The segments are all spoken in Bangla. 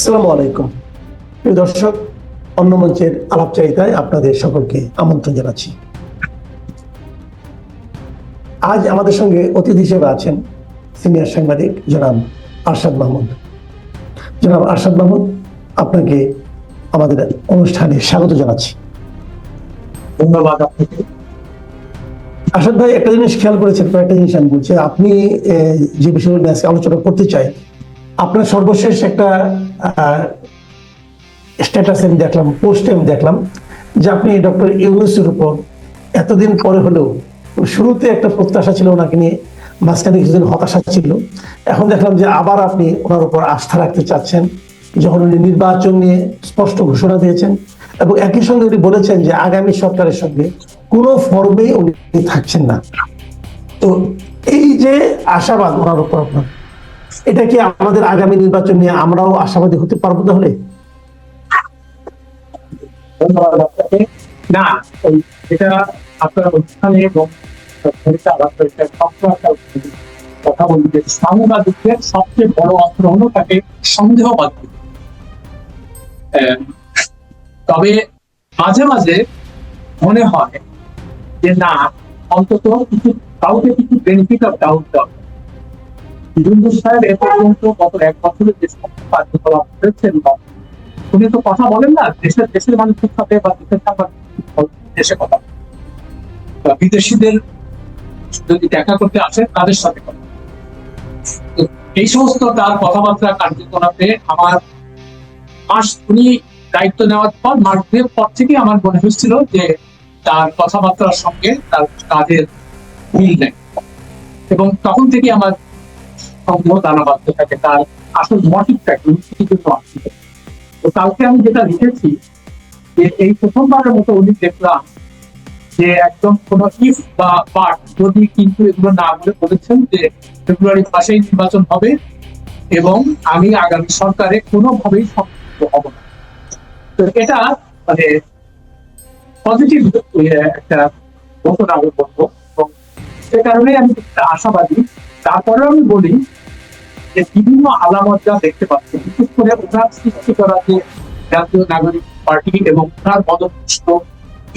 আসসালামু আলাইকুম। প্রিয় দর্শক অন্য মঞ্চের আলাপচারিতায় আপনাদের সকলকে আমন্ত্রণ জানাচ্ছি। আজ আমাদের সঙ্গে অতিথি হিসেবে আছেন সিনিয়র সাংবাদিক জনাব আরশাদ মাহমুদ। জনাব আরশাদ মাহমুদ আপনাকে আমাদের অনুষ্ঠানে স্বাগত জানাচ্ছি। ধন্যবাদ আপনাকে। আসাদ ভাই একটা জিনিস খেয়াল করেছেন কয়েকটা জিনিস আমি বলছি। আপনি যে বিষয়গুলো আজকে আলোচনা করতে চাই আপনার সর্বশেষ একটা স্ট্যাটাস আমি দেখলাম পোস্টে আমি দেখলাম, যে আপনি ডক্টর ইউনুসের উপর এতদিন পরে হলেও শুরুতে একটা প্রত্যাশা ছিল ওনাকে নিয়ে, মাঝখানে কিছুদিন হতাশা ছিল। এখন দেখলাম যে আবার আপনি ওনার উপর আস্থা রাখতে চাচ্ছেন, যখন উনি নির্বাচন নিয়ে স্পষ্ট ঘোষণা দিয়েছেন এবং একই সঙ্গে উনি বলেছেন যে আগামী সরকারের সঙ্গে কোনো ফর্মে উনি থাকছেন না। তো এই যে আশাবাদ ওনার উপর আপনার। এটা কি আমাদের আগামী নির্বাচন নিয়ে আমরাও আশাবাদী হতে পারব তাহলে? না এটা আপনার অনুষ্ঠানে এবং কথা বলি যে সাংবাদিকের সবচেয়ে বড় অস্ত্র হলো তাকে সন্দেহবাদ তবে মাঝে মাঝে মনে হয় যে, না, অন্তত কিছু, কাউকে কিছু বেনিফিট অফ ডাউট দেওয়া সাহেব এ পর্যন্ত গত এক বছরের যে সমস্ত কার্যকলাপ করেছেন উনি তো কথা বলেন না, দেশের দেশের মানুষের সাথে বা দেশের দেশে কথা বিদেশিদের যদি দেখা করতে আসে তাদের সাথে কথা এই সমস্ত তার কথাবার্তা, কার্যকলাপে আমার মাস উনি দায়িত্ব নেওয়ার পর, মাস দুয়েক পর থেকে আমার মনে হয়েছিল যে তার কথাবার্তার সঙ্গে তার কাজের মিল নেই। এবং তখন থেকে আমার তার আসল তো কালকে আমি যেটা লিখেছি, যে এই প্রথমবারের মতো উনি দেখলাম যে একদম কোন ইফ বা যদি কিন্তু এগুলো না বলে বলেছেন যে ফেব্রুয়ারি মাসেই নির্বাচন হবে এবং আমি আগামী সরকারে কোনোভাবেই সম্পৃক্ত হব না। তো এটা মানে পজিটিভ একটা ঘটনা আমি এবং সে কারণে আমি আশাবাদী। তারপরে আমি বলি যে বিভিন্ন আলামত যা দেখতে পাচ্ছি, বিশেষ করে ওনার সৃষ্টি করা যে জাতীয় নাগরিক পার্টি এবং ওনার পদপুষ্ট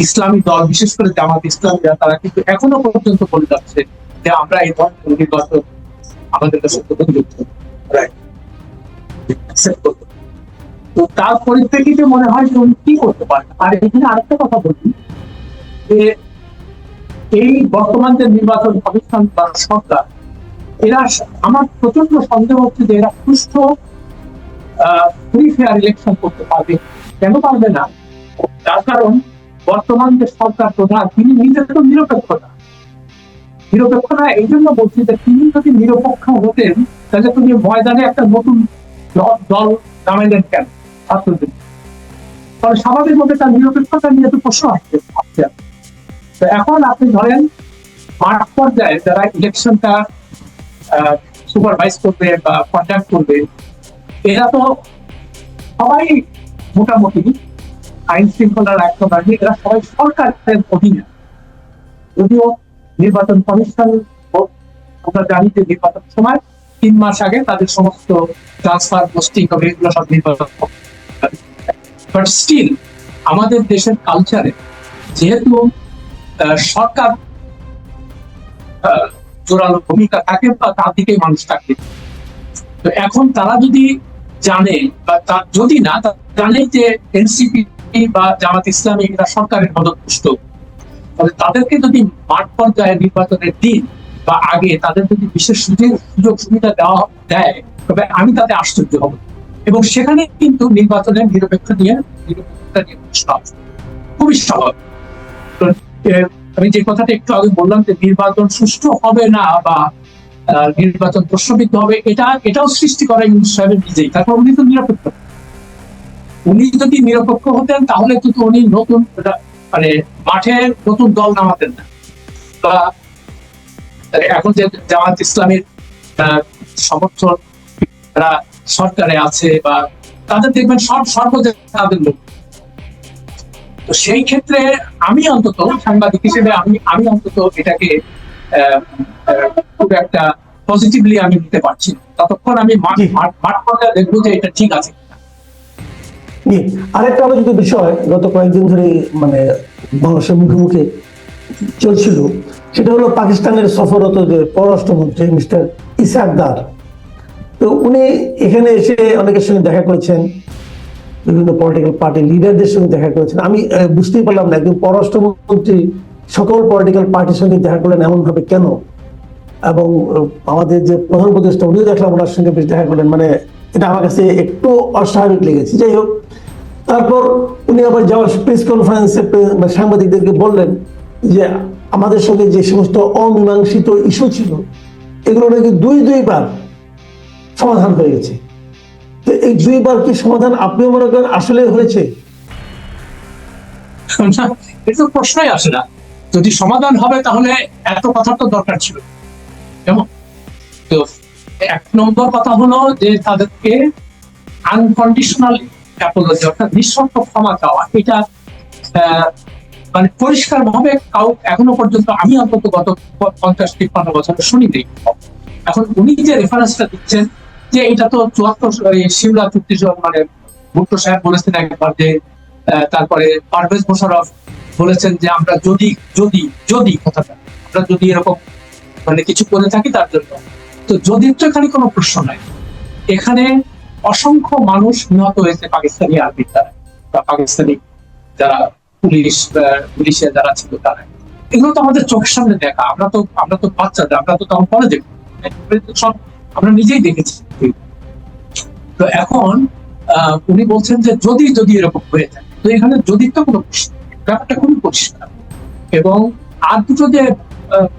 ইসলামী দল, বিশেষ করে জামাত ইসলামীরা, তারা কিন্তু এখনও পর্যন্ত বলে যাচ্ছে যে আমরা এই ধরনের নির্বাচন আমাদের কাছে গ্রহণযোগ্য। তো তার পরিপ্রেক্ষিতে মনে হয় যে উনি কি করতে পারেন? আর এখানে আরেকটা কথা বলি, যে এই বর্তমান যে নির্বাচন কমিশন বা সরকার এরা আমার প্রচণ্ড সন্দেহ হচ্ছে যে এরা সুষ্ঠু ফ্রি ফেয়ার ইলেকশন করতে পারবে। কেন পারবে না? তার কারণ, বর্তমান যে সরকার প্রধান, তিনি নিজে তো নিরপেক্ষ না। নিরপেক্ষ না, এই জন্য বলছি যে তিনি যদি নিরপেক্ষ হতেন, তাহলে তুমি ময়দানে একটা নতুন দল- নামাইলেন কেন? ছাত্রদের। ফলে স্বাভাবিক মধ্যে তার নিরপেক্ষতা নিয়ে তো প্রশ্ন আসছে। তো এখন আপনি ধরেন, মাঠ পর্যায়ে যারা ইলেকশনটা সুপারভাইজ করবে বা কন্ট্যাক্ট করবে, এরা তো সবাই মোটামুটি আইন শৃঙ্খলা রাখতে পারবে এরা সবাই সরকারের অধীনে। যদিও নির্বাচন কমিশন, আমরা জানি যে নির্বাচন সময় তিন মাস আগে তাদের সমস্ত ট্রান্সফার পোস্টিং হবে, এগুলো সব নির্বাচন বাট স্টিল আমাদের দেশের কালচারে যেহেতু সরকার জোরালো ভূমিকা থাকে বা তার দিকে মানুষ থাকে। তো এখন তারা যদি জানে বা তা- যদি না জানে যে এনসিপি বা জামাত ইসলামী এরা সরকারের মদতপুষ্ট তাহলে তাদেরকে যদি মাঠ পর্যায়ে নির্বাচনের দিন বা আগে তাদের যদি বিশেষ সুযোগ সুযোগ সুবিধা দেওয়া দেয়, তবে আমি তাতে আশ্চর্য হব। এবং সেখানে কিন্তু নির্বাচনের নিরপেক্ষ নিয়ে নিরপেক্ষতা নিয়ে খুবই স্বাভাবিক। আমি যে কথাটা একটু আগে বললাম যে নির্বাচন সুষ্ঠু হবে না বা নির্বাচন প্রশ্নবিদ্ধ হবে, এটা, এটাও সৃষ্টি করে ইউনুস সাহেবের নিজেই। তারপর উনি তো নিরপেক্ষ। উনি যদি নিরপেক্ষ হতেন, তাহলে কিন্তু উনি নতুন মানে মাঠে নতুন দল নামাতেন না। বা, এখন যে জামাত ইসলামের সমর্থন সরকারে আছে বা, তাদের দেখবেন সব সর্বজা তাদের লোক। তো সেই ক্ষেত্রে আমি অন্তত সাংবাদিক হিসেবে আমি আমি অন্তত এটাকে খুব একটা পজিটিভলি আমি নিতে পারছি ততক্ষণ আমি মাঠ পর্যায়ে দেখব যে এটা ঠিক আছে জি। আরেকটা আলোচিত বিষয় গত কয়েকদিন ধরে মানে বাংলাদেশের মুখে মুখে চলছিল সেটা হলো পাকিস্তানের সফররত যে পররাষ্ট্রমন্ত্রী মিস্টার ইসাকদার তো উনি এখানে এসে অনেকের সঙ্গে দেখা করেছেন বিভিন্ন পলিটিক্যাল পার্টির লিডারদের সঙ্গে দেখা করেছেন। আমি বুঝতেই পারলাম না, একজন পররাষ্ট্রমন্ত্রী সকল পলিটিক্যাল পার্টির সঙ্গে দেখা করলেন এমন ভাবে কেন? এবং আমাদের যে প্রধান উপদেষ্টা উনিও দেখলাম ওনার সঙ্গে বেশ দেখা করলেন। মানে এটা আমার কাছে একটু অস্বাভাবিক লেগেছে। যাই হোক, তারপর উনি আবার যাওয়ার প্রেস কনফারেন্সে সাংবাদিকদেরকে বললেন যে, আমাদের সঙ্গে যে সমস্ত অমীমাংসিত ইস্যু ছিল, এগুলো নাকি দুই দুইবার সমাধান হয়ে গেছে। তো এই দুইবার কি সমাধান আপনিও মনে করেন আসলে হয়েছে? এটা প্রশ্নই আসে না। যদি সমাধান হবে, তাহলে এত কথা তো দরকার ছিল। কেমন? তো এক নম্বর কথা হলো যে তাদেরকে আনকন্ডিশনাল অ্যাপোলজি অর্থাৎ নিঃশর্ত ক্ষমা চাওয়া, এটা মানে পরিষ্কার ভাবে কাউ এখনও পর্যন্ত আমি অন্তত গত পঞ্চাশ, তিপ্পান্ন বছর শুনিনি। এখন উনি যে রেফারেন্সটা দিচ্ছেন যে এটা তো চুয়াত্তর সিমলা চুক্তি মানে ভুট্টো সাহেব বলেছেন একবার যে তারপরে পারভেজ মোশারফ বলেছেন যে আমরা যদি যদি যদি কথাটা আমরা যদি এরকম মানে কিছু করে থাকি তার জন্য। তো যদি তো এখানে কোনো প্রশ্ন নাই। এখানে অসংখ্য মানুষ নিহত হয়েছে পাকিস্তানি আর্মির দ্বারা বা পাকিস্তানি যারা পুলিশ আহ, পুলিশে যারা ছিল তারা। এগুলো তো আমাদের চোখের সামনে দেখা। আমরা তো আমরা তো বাচ্চাদের আমরা তো তখন পরে দেখি সব আমরা নিজেই দেখেছি। তো এখন আহ, উনি বলছেন যে যদি যদি এরকম হয়ে থাকে তো এখানে যদি তো কোনো ব্যাপারটা খুবই পরিষ্কার। এবং আর দুটো যে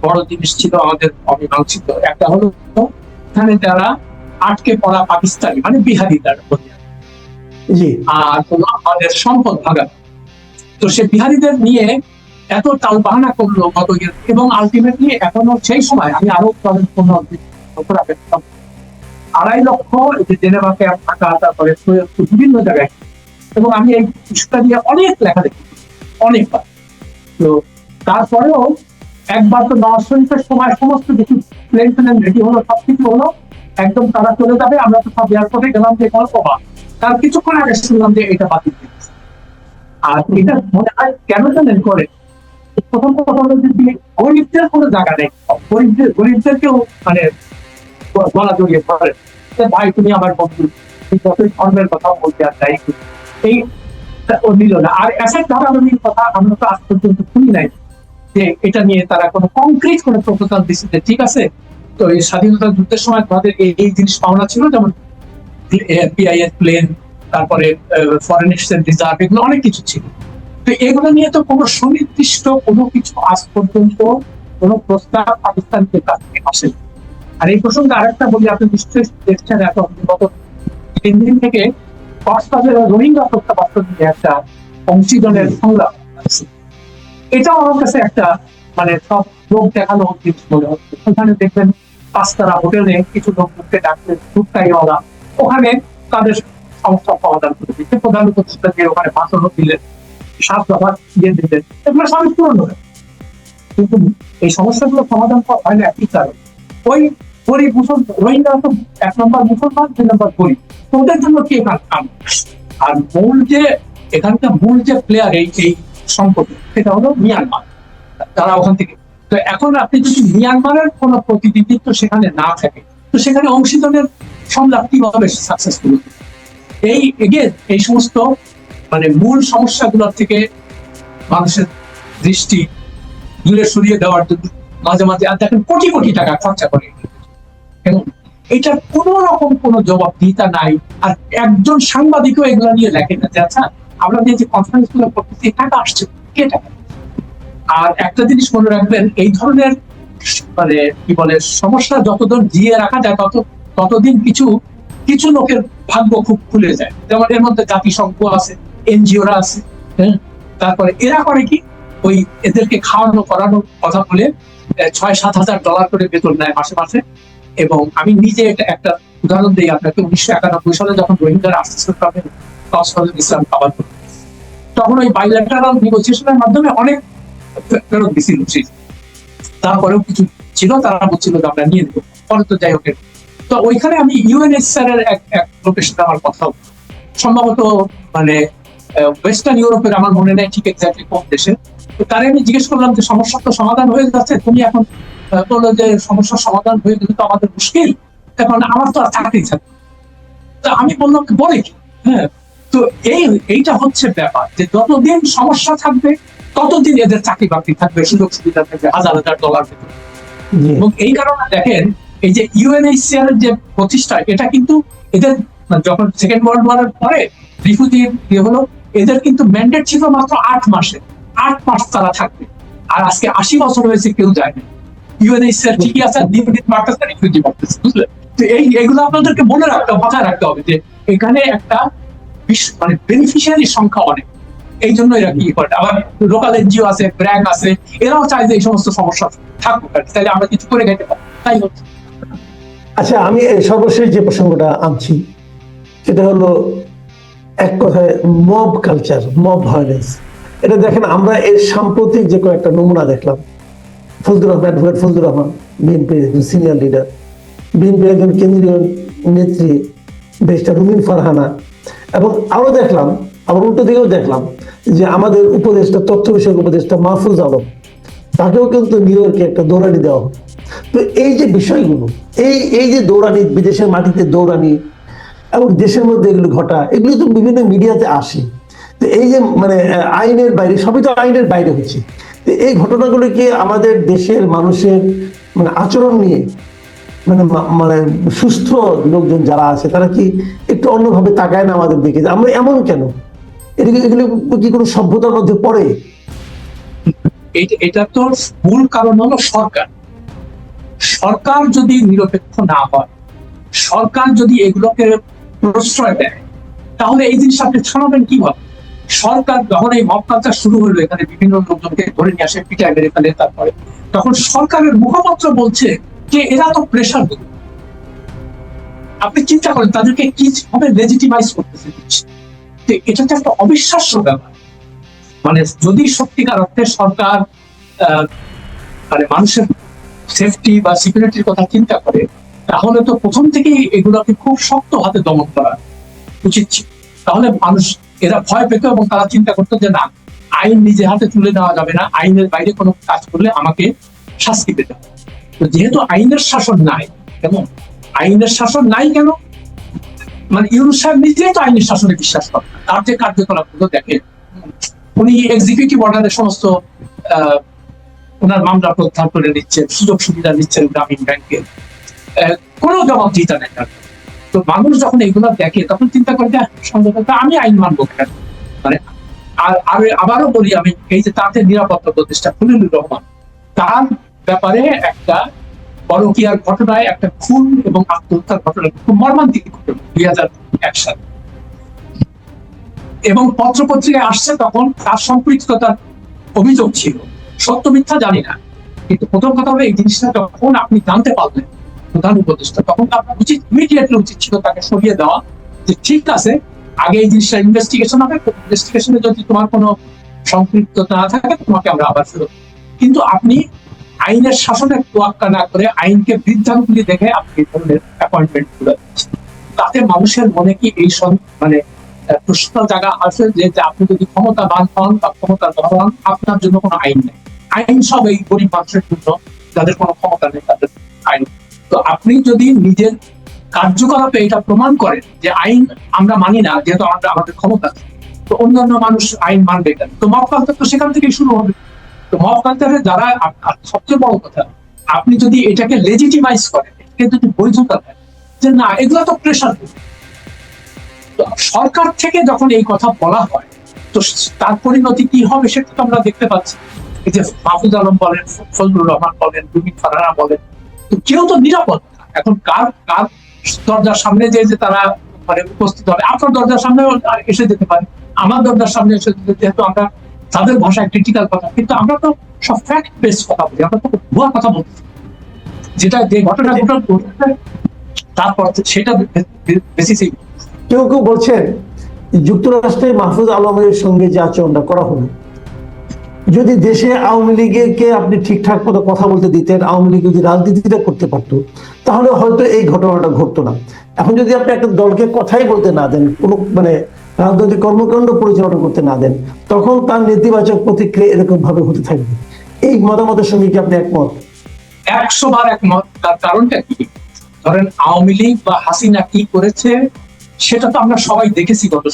বড় জিনিস ছিল আমাদের অমীমাংসিত একটা হলো এখানে যারা আটকে পড়া পাকিস্তানি মানে বিহারি তারা আর হলো আমাদের সম্পদ ভাগা তো সে বিহারিদের নিয়ে এত টাল বাহানা করল গত এবং আলটিমেটলি এখনও সেই সময় আমি আরও তাদের কোনো আড়াই লক্ষ যে জেনেভাকে থাকা, তারপরে সৈয়দপুর বিভিন্ন জায়গায়। এবং আমি এই ইস্যুটা নিয়ে অনেক লেখা দেখি, অনেকবার। তো তারপরেও একবার তো নওয়াজ শরীফের সময় সমস্ত কিছু প্লেন প্লেন রেডি হলো, সবকিছু হলো, একদম তারা চলে যাবে, আমরা তো সব এয়ারপোর্টে গেলাম যে গল্প বা। তার কিছুক্ষণ আগে শুনলাম যে এটা বাতিল আর এটা মনে হয় কেন জানেন করে? প্রথম কথা হলো যে দিয়ে গরিবদের কোনো জায়গা নেই, গরিবদের, গরিবদেরকেও মানে গলা জড়িয়ে ধরে। ভাই, তুমি আমার বন্ধু। যতই ধর্মের কথা বলতে আর যাই এই ও নিল না। আর অ্যাসেট ধরাধরির কথা আমরা তো আজ পর্যন্ত শুনি নাই যে, এটা নিয়ে তারা কোনো কংক্রিট কোনো প্রপোজাল দিচ্ছে ঠিক আছে? তো এই স্বাধীনতা যুদ্ধের সময় তোমাদের এই জিনিস পাওনা ছিল, যেমন পিআইএস প্লেন তারপরে ফরেন এক্সচেঞ্জ রিজার্ভ এগুলো অনেক কিছু ছিল। তো এগুলো নিয়ে তো কোনো সুনির্দিষ্ট কোনো কিছু আজ পর্যন্ত কোনো প্রস্তাব পাকিস্তানকে কাছ থেকে আসেনি। আর এই প্রসঙ্গে আরেকটা বলি, আপনি নিশ্চয়ই দেখছেন এখন গত তিন দিন থেকে কক্সবাজারের রোহিঙ্গা প্রত্যাবাসন নিয়ে একটা অংশীজনের সংলাপ। এটাও আমার কাছে একটা মানে সব লোক দেখানো জিনিস মনে হচ্ছে ওখানে দেখবেন পাঁচতারা হোটেলে কিছু লোককে ডাকতে দুধটাইওয়ালা ওখানে তাদের সমস্যা সমাধান করে দিচ্ছে প্রধান উপদেষ্টা যে ওখানে ভাষণ দিলেন সাত দফা দিয়ে দিলেন, এগুলো সবই পূরণ হবে কিন্তু এই সমস্যাগুলো সমাধান হয় না একই কারণ। ওই গরিব মুসল, রোহিঙ্গা তো এক নম্বর মুসলমান, দুই নম্বর গরিব। তো ওদের জন্য কি কাম? আর মূল যে, এখানকার মূল যে প্লেয়ার এই এই সংকটে সেটা হলো মিয়ানমার। তারা ওখান থেকে। তো এখন আপনি যদি মিয়ানমারের কোন প্রতিনিধিত্ব সেখানে না থাকে, তো সেখানে অংশীদারের সংলাপ কীভাবে সাকসেসফুল এই এগেন এই সমস্ত মানে মূল সমস্যাগুলোর থেকে মানুষের দৃষ্টি দূরে সরিয়ে দেওয়ার জন্য মাঝে মাঝে আর দেখেন কোটি কোটি টাকা খরচা করে। এটার কোন রকম কোন জবাবদিহিতা নাই। আর একজন সাংবাদিকও এগুলো নিয়ে লেখে না যে আচ্ছা আমরা যে কনফারেন্সগুলো করতেছি, টাকা আসছে কে টাকা? আর একটা জিনিস মনে রাখবেন, এই ধরনের মানে কি বলে, সমস্যা যতদিন জিয়ে রাখা যায়, তত, ততদিন কিছু কিছু লোকের ভাগ্য খুব খুলে যায়। যেমন এর মধ্যে জাতিসংঘ আছে, এনজিওরা আছে হ্যাঁ? তারপরে এরা করে কি? ওই এদেরকে খাওয়ানো করানোর কথা বলে ছয় সাত হাজার ডলার করে বেতন নেয় মাসে মাসে। এবং আমি নিজে এটা একটা উদাহরণ দিই আপনাকে, উনিশশো একানব্বই সালে যখন রোহিঙ্গার আসতে হবে কক্সবাজার ইসলাম খাবার তখন ওই বাইল্যাটারাল নেগোসিয়েশনের মাধ্যমে অনেক ফেরত দিছিল সেই। তারপরেও কিছু ছিল, তারা বলছিল যে আমরা নিয়ে নেব। পরে তো যাই হোক। তো ওইখানে আমি ইউএনএসআর এর এক এক লোকের আমার কথা সম্ভবত মানে ওয়েস্টার্ন ইউরোপের আমার মনে নেই ঠিক এক্স্যাক্টলি কোন দেশে। তারে আমি জিজ্ঞেস করলাম যে সমস্যা তো সমাধান হয়ে যাচ্ছে তুমি এখন বলল যে সমস্যার সমাধান হয়ে গেলে তো আমাদের মুশকিল। এখন আমার তো আর থাকবে না। তো আমি বললাম বলে কি? হ্যাঁ তো এই এইটা হচ্ছে ব্যাপার যে যতদিন সমস্যা থাকবে ততদিন এদের চাকরি বাকরি থাকবে সুযোগ সুবিধা থাকবে হাজার হাজার ডলার এবং এই কারণে দেখেন এই যে ইউএনএইচসিআর এর যে প্রতিষ্ঠা এটা কিন্তু এদের মানে যখন সেকেন্ড ওয়ার্ল্ড ওয়ারের পরে রিফিউজি ইয়ে হলো এদের কিন্তু ম্যান্ডেট ছিল মাত্র আট মাসে। আট মাস তারা থাকবে। আর আজকে আশি বছর হয়েছে, কেউ যায় না। ইউএনএইচসিআর ঠিকই আছে তো এই, এগুলো আপনাদেরকে মনে রাখতে, মাথায় রাখতে হবে যে এখানে একটা মানে বেনিফিশিয়ারি সংখ্যা অনেক। এই জন্য এরা কি করে? আবার লোকাল এনজিও আছে ব্র্যাক আছে, এরাও চায় যে এই সমস্ত সমস্যা থাকুক তাহলে আমরা কিছু করে পারি। তাই হচ্ছে। আচ্ছা আমি সর্বশেষ যে প্রসঙ্গটা আনছি, সেটা হলো এক কথায় মব কালচার মব ভায়োলেন্স এটা দেখেন, আমরা এর সাম্প্রতিক যে কয়েকটা নমুনা দেখলাম, ফজলুর রহমান অ্যাডভোকেট ফজলুর রহমান বিএনপির একজন সিনিয়র লিডার বিএনপির একজন কেন্দ্রীয় নেত্রী বেশটা রুমিন ফারহানা, এবং আরও দেখলাম, আবার উল্টো দিকেও দেখলাম যে আমাদের উপদেষ্টা, তথ্য বিষয়ক উপদেষ্টা মাহফুজ আলম, তাকেও কিন্তু নিউ ইয়র্কে একটা দৌড়ানি দেওয়া হয় তো এই যে বিষয়গুলো, এই এই যে দৌড়ানি, বিদেশের মাটিতে দৌড়ানি, এবং দেশের মধ্যে এগুলো ঘটা, এগুলো তো বিভিন্ন মিডিয়াতে আসে। তো এই যে মানে আইনের বাইরে, সবই তো আইনের বাইরে হচ্ছে। তো এই ঘটনাগুলো কি আমাদের দেশের মানুষের মানে আচরণ নিয়ে মানে মানে সুস্থ লোকজন যারা আছে, তারা কি একটু অন্যভাবে তাকায় না আমাদের দিকে? আমরা এমন কেন? এগুলো এগুলো কি কোনো সভ্যতার মধ্যে পড়ে? এটা তো মূল কারণ হলো সরকার। সরকার যদি নিরপেক্ষ না হয়, সরকার যদি এগুলোকে প্রশ্রয় দেয়, তাহলে এই জিনিস আপনি শোনাবেন কীভাবে? সরকার যখন এই মব কালচার শুরু হলো, এখানে বিভিন্ন লোকজনকে ধরে নিয়ে আসে, পিটায় মেরে ফেলে তারপরে, তখন সরকারের মুখপাত্র বলছে যে এরা তো প্রেশার দেবে আপনি চিন্তা করেন, তাদেরকে কি ভাবে লেজিটিমাইজ করতেছে তো এটা তো একটা অবিশ্বাস্য ব্যাপার। মানে যদি সত্যিকার অর্থে সরকার মানে মানুষের সেফটি বা সিকিউরিটির কথা চিন্তা করে, তাহলে তো প্রথম থেকেই এগুলোকে খুব শক্ত হাতে দমন করা উচিত ছিল। তাহলে মানুষ, এরা ভয় পেত এবং তারা চিন্তা করতো যে না, আইন নিজে হাতে তুলে নেওয়া যাবে না, আইনের বাইরে কোনো কাজ করলে আমাকে শাস্তি পেতে হবে তো যেহেতু আইনের শাসন নাই, কেমন আইনের শাসন নাই কেন মানে ইউনুস সাহেব নিজেই তো আইনের শাসনে বিশ্বাস করেন। তার যে কার্যকলাপগুলো দেখে উনি এক্সিকিউটিভ অর্ডারের সমস্ত ওনার মামলা প্রত্যাহার করে নিচ্ছেন, সুযোগ সুবিধা নিচ্ছেন গ্রামীণ ব্যাংকে কোনো জবাবদিহিতা নেই তার। তো মানুষ যখন এগুলো দেখে, তখন চিন্তা করে যে আমি আইন মানবো কেন? মানে আর আবারও বলি আমি, এই যে তাতে নিরাপত্তা প্রতিষ্ঠা খলিলুর রহমান তার ব্যাপারে একটা পরকীয়ার ঘটনায় একটা খুন এবং আত্মহত্যার ঘটনা খুব মর্মান্তিক ঘটনা দুই হাজার এক সালে। এবং পত্রপত্রিকায় আসছে তখন তার সম্পৃক্ততার অভিযোগ ছিল। সত্য মিথ্যা জানি না। কিন্তু প্রথম কথা হলো, এই জিনিসটা যখন আপনি জানতে পারলেন প্রধান উপদেষ্টা, তখন আপনার উচিত ইমিডিয়েটলি উচিত ছিল তাকে সরিয়ে দেওয়া যে ঠিক আছে, আগে এই জিনিসটা ইনভেস্টিগেশন হবে ইনভেস্টিগেশনে যদি তোমার কোনো সম্পৃক্ততা না থাকে, তোমাকে আমরা আবার ফেরত কিন্তু আপনি আইনের শাসনের তোয়াক্কা না করে আইনকে বৃদ্ধাঙ্গুলি দেখে আপনি এই ধরনের অ্যাপয়েন্টমেন্ট তুলে তাতে মানুষের মনে কি এই সন- মানে প্রশ্ন জায়গা আছে যে আপনি যদি ক্ষমতা ক্ষমতাবান হন বা ক্ষমতা হন আপনার জন্য কোনো আইন নেই। আইন সব এই গরিব মানুষের জন্য, যাদের কোনো ক্ষমতা নেই, তাদের আইন তো আপনি যদি নিজের কার্যকলাপে এটা প্রমাণ করেন যে আইন আমরা মানি না, যেহেতু আমরা আমাদের ক্ষমতা তো অন্যান্য মানুষ আইন মানবে কেন? তো মব কালচার তো সেখান থেকেই শুরু হবে। তো মব কালচারে যারা সবচেয়ে বড় কথা, আপনি যদি এটাকে লেজিটিমাইজ করেন, এটাকে যদি বৈধতা দেন, যে না, এগুলো তো প্রেশার সরকার থেকে যখন এই কথা বলা হয়, তো তার পরিণতি কি হবে সেটা তো আমরা দেখতে পাচ্ছি। এই যে মাহফুজ আলম বলেন ফজলুর রহমান বলেন রুবিন ফারানা বলেন তো কেউ তো নিরাপদ। এখন কার কার দরজার সামনে যে যে তারা মানে উপস্থিত হবে? আপনার দরজার সামনে এসে যেতে পারে। আমার দরজার সামনে এসে যেতে- যেহেতু আমরা তাদের ভাষায় ক্রিটিক্যাল কথা। কিন্তু আমরা তো সব ফ্যাক্ট বেস কথা বলি। আমরা তো ভুয়া কথা বলছি। যেটা যে ঘটনা ঘটনা তারপর সেটা বেসিসেই কেউ কেউ বলছেন যুক্তরাষ্ট্রে মাহফুজ আলমের সঙ্গে যে আচরণটা করা হলো যদি দেশে আওয়ামী লীগকে আপনি ঠিকঠাক মতো কথা বলতে দিতেন, আওয়ামী লীগ যদি রাজনীতিটা করতে পারতো, তাহলে হয়তো এই ঘটনাটা ঘটতো না। এখন যদি আপনি একটা দলকে কথাই বলতে না দেন, কোনো মানে রাজনৈতিক কর্মকাণ্ড পরিচালনা করতে না দেন, তখন তার নেতিবাচক প্রতিক্রিয়া এরকম ভাবে হতে থাকবে। এই মতামতের সঙ্গে কি আপনি একমত? একশো বার একমত। তার কারণটা কি? ধরেন আওয়ামী লীগ বা হাসিনা কি করেছে, সেটা তো আমরা সবাই দেখেছি গত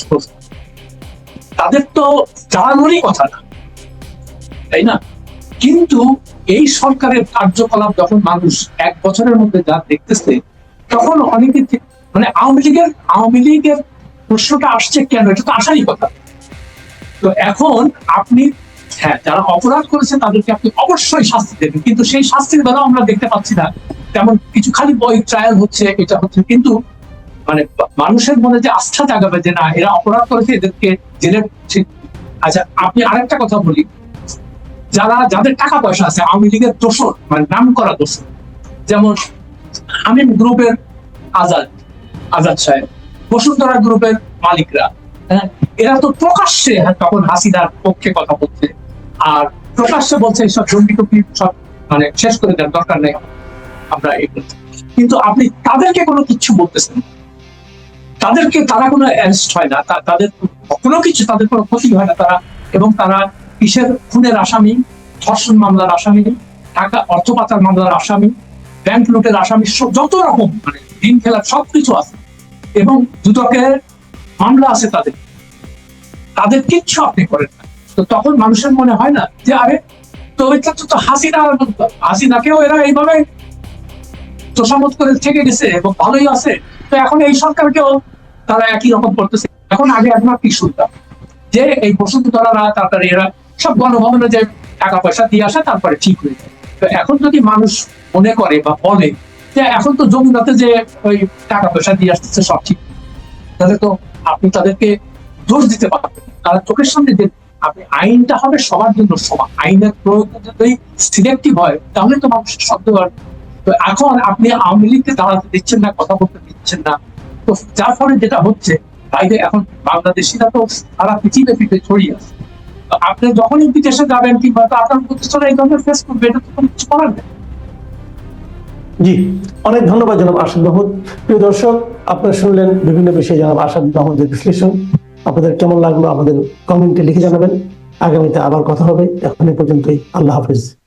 তাদের তো জানানোরই কথা না। তাই না? কিন্তু এই সরকারের কার্যকলাপ যখন মানুষ এক বছরের মধ্যে যা দেখতেছে, তখন অনেকে মানে আওয়ামী লীগের আওয়ামী লীগের প্রশ্নটা আসছে কেন? এটা তো আসারই কথা। তো এখন আপনি হ্যাঁ যারা অপরাধ করেছে তাদেরকে আপনি অবশ্যই শাস্তি দেবেন। কিন্তু সেই শাস্তির বেলা আমরা দেখতে পাচ্ছি না। তেমন কিছু খালি বই ট্রায়াল হচ্ছে, এটা হচ্ছে। কিন্তু মানে মানুষের মনে যে আস্থা জাগাবে যে না, এরা অপরাধ করেছে, এদেরকে জেলে আচ্ছা আপনি আরেকটা কথা বলি। যারা যাদের টাকা পয়সা আছে আওয়ামী লীগের দোষর মানে নাম করা দোষর। যেমন আমিন গ্রুপের আজাদ আজাদ সাহেব বসুন্ধরা গ্রুপের মালিকরা। হ্যাঁ এরা তো প্রকাশ্যে হ্যাঁ, তখন হাসিনার পক্ষে কথা বলছে। আর প্রকাশ্যে বলছে এইসব জঙ্গি টুপি সব মানে শেষ করে দেওয়ার দরকার নেই আমরা এগুলো কিন্তু আপনি তাদেরকে কোনো কিছু বলতেছেন? তাদেরকে তারা কোনো অ্যারেস্ট হয় না। তাদের কোনো কিছু তাদের কোনো ক্ষতি হয় না তারা। এবং তারা কিসের খুনের আসামি, ধর্ষণ মামলার আসামি, টাকা অর্থ পাচার মামলার আসামি ব্যাংক লুটের আসামি, সব- যত রকম মানে দিন খেলার সবকিছু আছে। এবং দুদকের মামলা আছে তাদের। তাদের কিচ্ছু আপনি করেন না। তো তখন মানুষের মনে হয় না যে, আরে, তো এটা তো- হাসিনা হাসিনাকেও এরা এইভাবে তোষামত করে থেকে গেছে এবং ভালোই আছে। তো এখন এই সরকারকেও তারা একই রকম করতেছে। এখন আগে একবার কি শুনতাম যে এই বসুন্ধরারা, তারপরে এরা সব গণভবনে যে টাকা পয়সা দিয়ে আসে, তারপরে ঠিক হয়ে যায়। তো এখন যদি মানুষ মনে করে বা বলে যে এখন তো জমিদাতে যে ওই টাকা পয়সা দিয়ে আসতেছে, সব ঠিক। তাহলে তো আপনি তাদেরকে দোষ দিতে পারবেন তারা চোখের সামনে যে আপনি আইনটা হবে সবার জন্য সমান। আইনের প্রয়োগ যদি সিলেক্টিভ হয়, তাহলে তো মানুষের শব্দ তো এখন আপনি আওয়ামী লীগকে দাঁড়াতে দিচ্ছেন না, কথা বলতে দিচ্ছেন না। তো যার ফলে যেটা হচ্ছে বাইরে এখন বাংলাদেশিরা তো সারা পৃথিবী ছড়িয়ে আছে। আপনি যখনই বিদেশে যাবেন কিংবা আপনার প্রতিষ্ঠানে এই ধরনের ফেস করবে, এটা তো কিছু করার নেই। জি, অনেক ধন্যবাদ জনাব আসাদ মাহমুদ। প্রিয় দর্শক, আপনারা শুনলেন বিভিন্ন বিষয়ে জানাব আসাদ মাহমুদের বিশ্লেষণ। আপনাদের কেমন লাগল আমাদের কমেন্টে লিখে জানাবেন। আগামীতে আবার কথা হবে। এখন পর্যন্তই, আল্লাহ হাফিজ।